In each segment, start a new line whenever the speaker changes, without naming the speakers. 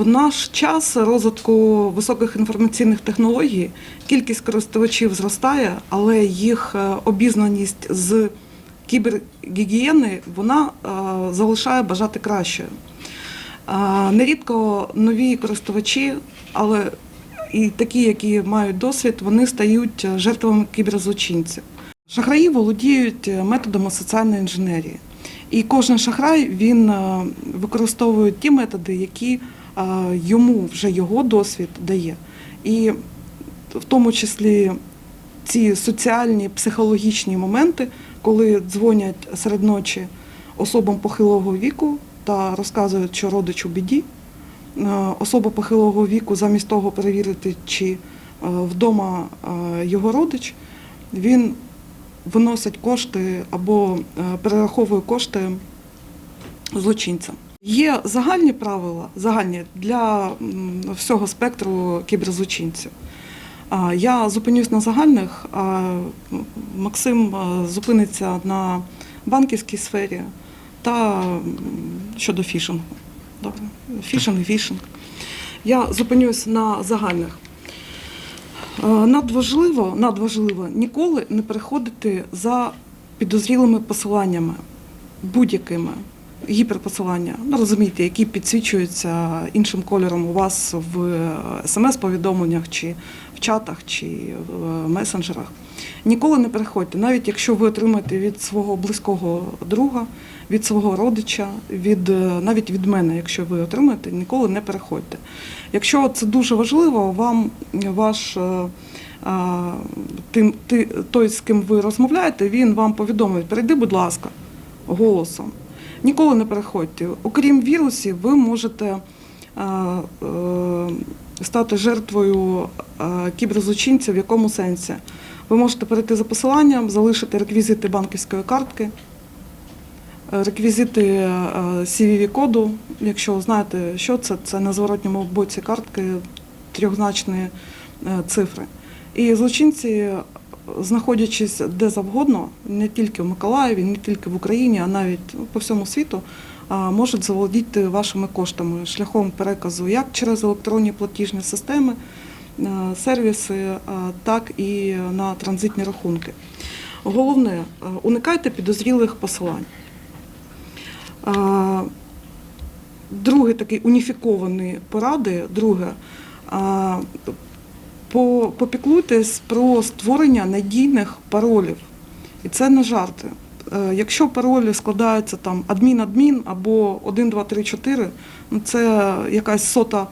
В наш час розвитку високих інформаційних технологій кількість користувачів зростає, але їх е, обізнаність з кібергігієни вона е, залишає бажати кращою. Е, Нерідко нові користувачі, але і такі, які мають досвід, вони стають жертвами кіберзлочинців. Шахраї володіють методами соціальної інженерії. І кожен шахрай він використовує ті методи, які йому вже його досвід дає. І в тому числі ці соціальні психологічні моменти, коли дзвонять серед ночі особам похилого віку та розказують, що родич у біді. Е, Особа похилого віку, замість того перевірити, чи е, вдома е, його родич, він виносить кошти або перераховує кошти злочинцям. Є загальні правила, загальні для всього спектру кіберзлочинців. Я зупинюсь на загальних, а Максим зупиниться на банківській сфері та щодо фішингу. Фішинг фішинг. Я зупинюсь на загальних. Надважливо, надважливо ніколи не переходити за підозрілими посиланнями, будь-якими гіперпосилання, ну розумієте, які підсвічуються іншим кольором у вас в смс-повідомленнях, чи в чатах, чи в е, месенджерах. Ніколи не переходьте, навіть якщо ви отримаєте від свого близького друга, від свого родича, від е, навіть від мене, якщо ви отримаєте, ніколи не переходьте. Якщо це дуже важливо, вам ваш е, тим, ти, той, з ким ви розмовляєте, він вам повідомить, перейди, будь ласка, голосом. Ніколи не переходьте. Окрім вірусів, ви можете а, е, стати жертвою а, кіберзлочинців в якому сенсі? Ви можете перейти за посиланням, залишити реквізити банківської картки, е, реквізити е, CVV-коду. Якщо знаєте, що це, це на зворотньому боці картки трьохзначні е, цифри. І злочинці, знаходячись де завгодно, не тільки в Миколаєві, не тільки в Україні, а навіть по всьому світу, можуть заволодіти вашими коштами шляхом переказу як через електронні платіжні системи, е, сервіси, е, так і на транзитні рахунки. Головне, е, уникайте підозрілих посилань. Друге такий уніфікований поради. Друге, попіклуйтесь про створення надійних паролів. І це не жарти. Е, Якщо паролі складаються там адмін-адмін або 1, 2, 3, 4, ну це якась сота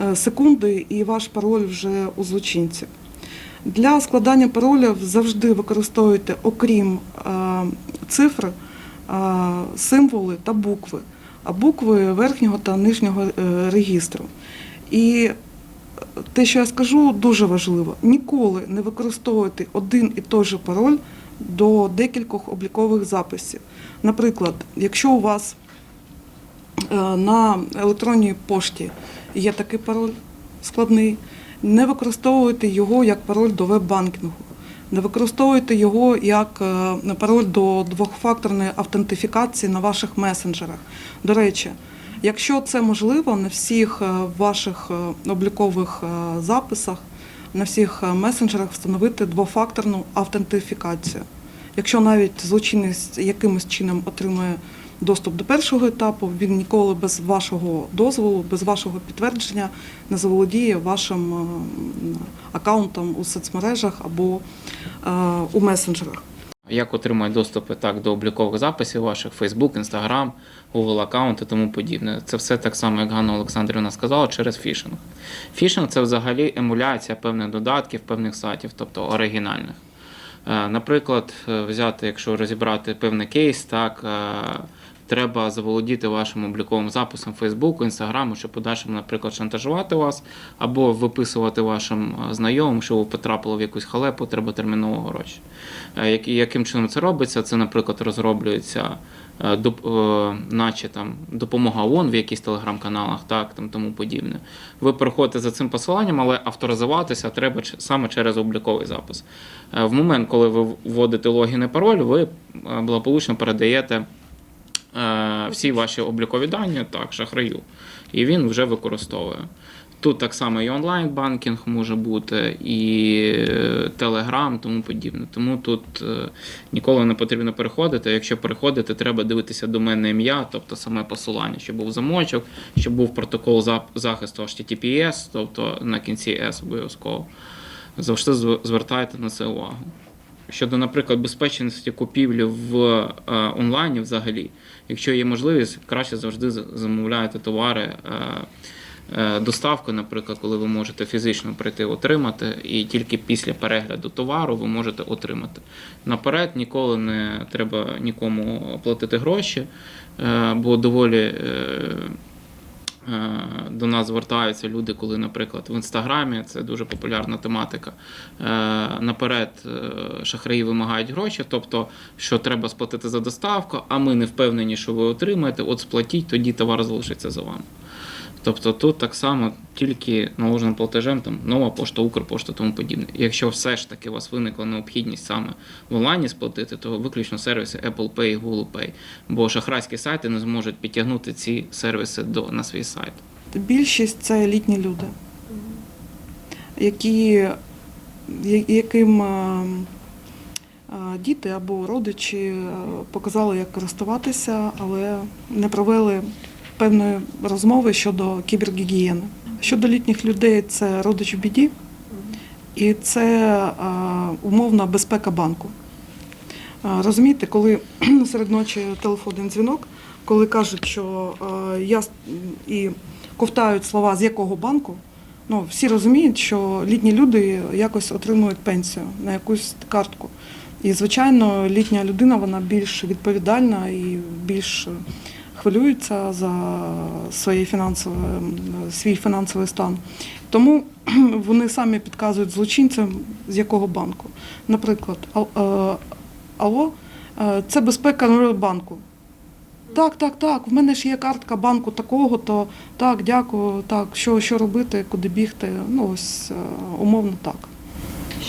е, секунди і ваш пароль вже у злочинців. Для складання паролів завжди використовуйте, окрім е, цифр, символи та букви, а букви верхнього та нижнього регістру. І те, що я скажу, дуже важливо. Ніколи не використовуйте один і той же пароль до декількох облікових записів. Наприклад, якщо у вас е, на електронній пошті є такий пароль складний, не використовуйте його як пароль до веб-банкінгу. Не використовуйте його як е, пароль до двохфакторної автентифікації на ваших месенджерах. До речі, якщо це можливо, на всіх е, ваших е, облікових е, записах, на всіх месенджерах встановити двофакторну автентифікацію. Якщо навіть злочинець якимось чином отримує доступ до першого етапу, він ніколи без вашого дозволу, без вашого підтвердження не заволодіє вашим аккаунтом у соцмережах або у месенджерах.
Як отримують доступи так до облікових записів ваших Facebook, Instagram, Google аккаунт і тому подібне. Це все так само, як Ганна Олександрівна сказала, через фішинг. Фішинг це взагалі емуляція певних додатків, певних сайтів, тобто оригінальних. Е, Наприклад, е, взяти, якщо розібрати певний кейс, так е, треба заволодіти вашим обліковим записом Фейсбуку, Інстаграму, щоб подальшому, наприклад, шантажувати вас, або виписувати вашим е, знайомим, що ви потрапили в якусь халепу, треба терміново гроші. Е, як- Яким чином це робиться? Це, наприклад, розроблюється е, наче там допомога ООН в якихось телеграм-каналах, так там тому подібне. Ви переходите за цим посиланням, але авторизуватися треба саме через обліковий запис. В момент, коли ви вводите логін і пароль, ви благополучно передаєте всі ваші облікові дані, так, шахраю. І він вже використовує. Тут так само і онлайн-банкінг може бути, і е, Телеграм, тому подібне. Тому тут е, ніколи не потрібно переходити. Якщо переходити, треба дивитися доменне ім'я, тобто саме посилання, щоб був замочок, щоб був протокол захисту HTTPS, тобто на кінці S обов'язково. Завжди звертайте на це увагу. Щодо, наприклад, безпечності купівлі в е, онлайні взагалі, якщо є можливість, краще завжди з- замовляйте товари. Е, е, Доставку, наприклад, коли ви можете фізично прийти отримати, і тільки після перегляду товару ви можете отримати. Наперед ніколи не треба нікому платити гроші, бо доволі До нас звертаються люди, коли, наприклад, в інстаграмі це дуже популярна тематика. е, Наперед е, шахраї вимагають гроші, тобто, що треба сплатити за доставку, а ми не впевнені, що ви отримаєте, от сплатіть, тоді товар залишиться за вами. Тобто тут так само тільки наложеним платежем, там нова пошта, Укрпошта, тому подібне. Якщо все ж таки у вас виникла необхідність саме в онлайні сплатити, то виключно сервіси Apple Pay Google Pay, бо шахрайські сайти не зможуть підтягнути ці сервіси до на свій сайт.
Більшість це літні люди, які, яким е, е, діти або родичі е, показали, як користуватися, але не провели певної розмови щодо кібергігієни. Щодо літніх людей, це родич в біді, і це е, умовна безпека банку. Е, Розумієте, коли серед ночі телефонний дзвінок, коли кажуть, що е, я і ковтають слова з якого банку, ну всі розуміють, що літні люди якось отримують пенсію на якусь картку. І, звичайно, літня людина вона більш відповідальна і більш хвилюється за своє фінансове, свій фінансовий стан. Тому вони самі підказують злочинцям, з якого банку. Наприклад, «Ал- е, е, це безпека банку. Так, так, так. В мене ж є картка банку такого, то так, дякую. Так, що, що робити, куди бігти. Ну ось е, умовно так.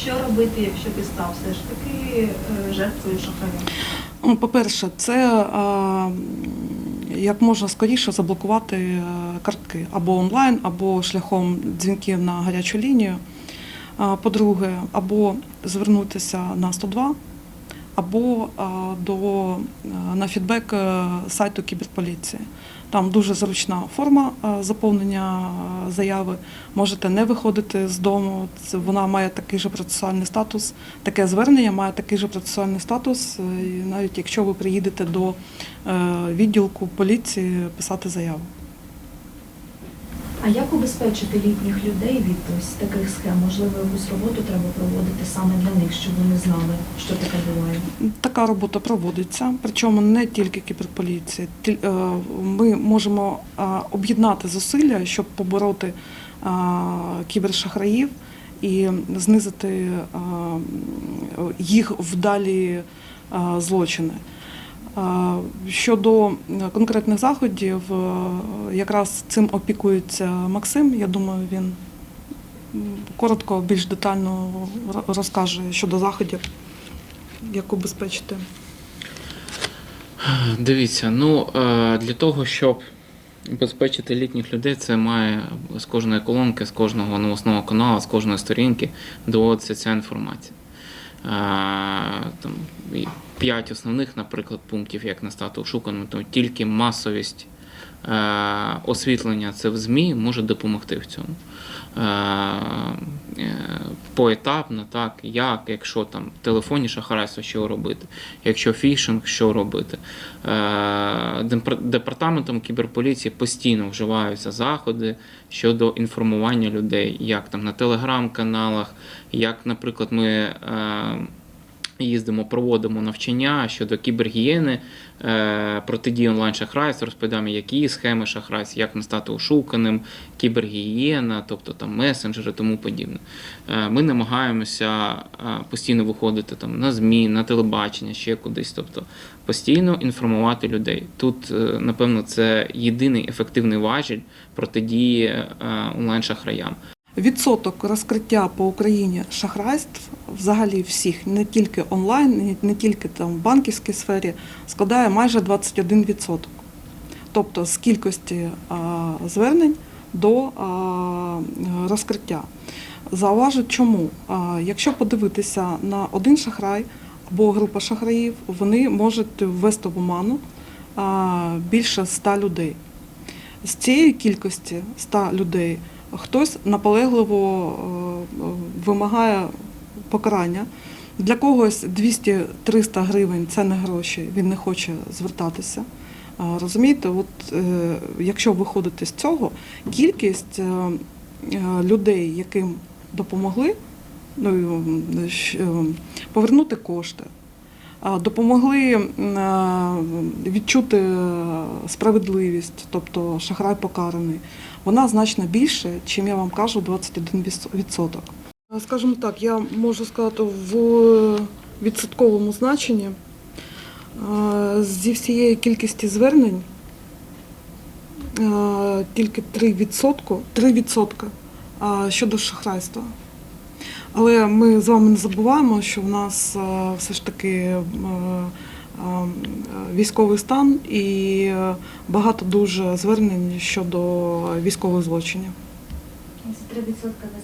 Що робити, якщо ти став все ж таки жертвою шахрая?
Ну, По-перше, це як можна скоріше заблокувати е, картки або онлайн, або шляхом дзвінків на гарячу лінію. По-друге, або звернутися на 102, або е, до, е, на фідбек е, сайту кіберполіції. Там дуже зручна форма заповнення заяви. Можете не виходити з дому. Вона має такий же процесуальний статус. Таке звернення має такий же процесуальний статус, і навіть якщо ви приїдете до відділку поліції писати заяву.
А як убезпечити літніх людей від ось таких схем? Можливо, якусь роботу треба проводити саме для них, щоб вони знали, що таке буває?
Така робота проводиться, причому не тільки кіберполіції. Е, Ми можемо е, об'єднати зусилля, щоб побороти е, кібершахраїв і знизити їх вдалі злочини. Щодо е, конкретних заходів, е, якраз цим опікується Максим. Я думаю, він коротко, більш детально розкаже щодо заходів, як убезпечити.
Дивіться, ну е, для того, щоб убезпечити літніх людей, це має з кожної колонки, з кожного новосного каналу, з кожної сторінки доводиться ця інформація. Е, Там і п'ять основних, наприклад, пунктів, як не стати ошуканим, то тільки масовість е, освітлення це в ЗМІ може допомогти в цьому. Е, е, Поетапно, так, як, якщо там в телефоні шахрайство, що робити, якщо фішинг, що робити. Е, Департаментом кіберполіції постійно вживаються заходи щодо інформування людей, як там на телеграм-каналах, як, наприклад, ми. Їздимо, проводимо навчання щодо кібергієни, е, протидії онлайн шахрайству, розповідаємо, які схеми шахрайств, як не стати ошуканим, кібергігієна, тобто там месенджери, тому подібне. Е, ми намагаємося е, постійно виходити там на ЗМІ, на телебачення, ще кудись, тобто постійно інформувати людей. Тут, напевно, це єдиний ефективний важіль протидії е, онлайн шахраям.
Відсоток розкриття по Україні шахрайств взагалі всіх, не тільки онлайн, не- тільки там в банківській сфері, складає майже 21%. Тобто з кількості звернень до розкриття. Зауважу, чому? Якщо подивитися на один шахрай або група шахраїв, вони можуть ввести в оману більше 100 людей. З цієї кількості 100 людей хтось наполегливо е, вимагає покарання. Для когось 200-300 гривень це не гроші, він не хоче звертатися. Розумієте, от е, якщо виходити з цього, кількість е, е, людей, яким допомогли ну, м, щ- е, повернути кошти, допомогли е, відчути справедливість, тобто шахрай покараний, вона значно більше, чим я вам кажу, 21%. Е, Скажімо так, я можу сказати в відсотковому значенні е, зі всієї кількості звернень тільки 3%, 3% е, щодо шахрайства. Але ми з вами не забуваємо, що в нас е, все ж таки е, е, військовий стан і багато дуже звернень щодо військових злочинів.
Ці 3% ви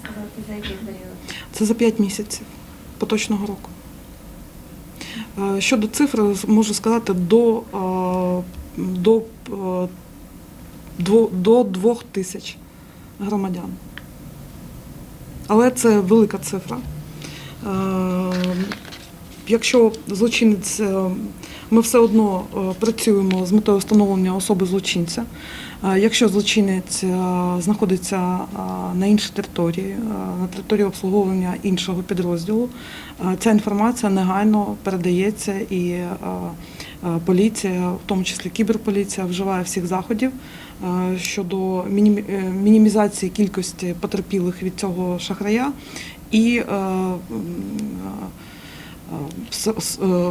сказали, за який період?
Це за 5 місяців поточного року. Щодо цифри, можу сказати, до, до, до 2 тисяч громадян. Але це велика цифра. Е, Якщо злочинець, е, ми все одно е, працюємо з метою встановлення особи злочинця. Якщо злочинець знаходиться на іншій території, на території обслуговування іншого підрозділу, ця інформація негайно передається і поліція, в тому числі кіберполіція, вживає всіх заходів е, щодо е, мінімізації кількості потерпілих від цього шахрая і е, е, е,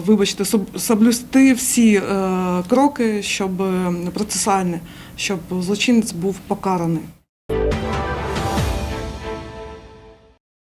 вибачте, соб- соблюсти всі е, кроки, щоб е, процесуальні, щоб злочинець був покараний.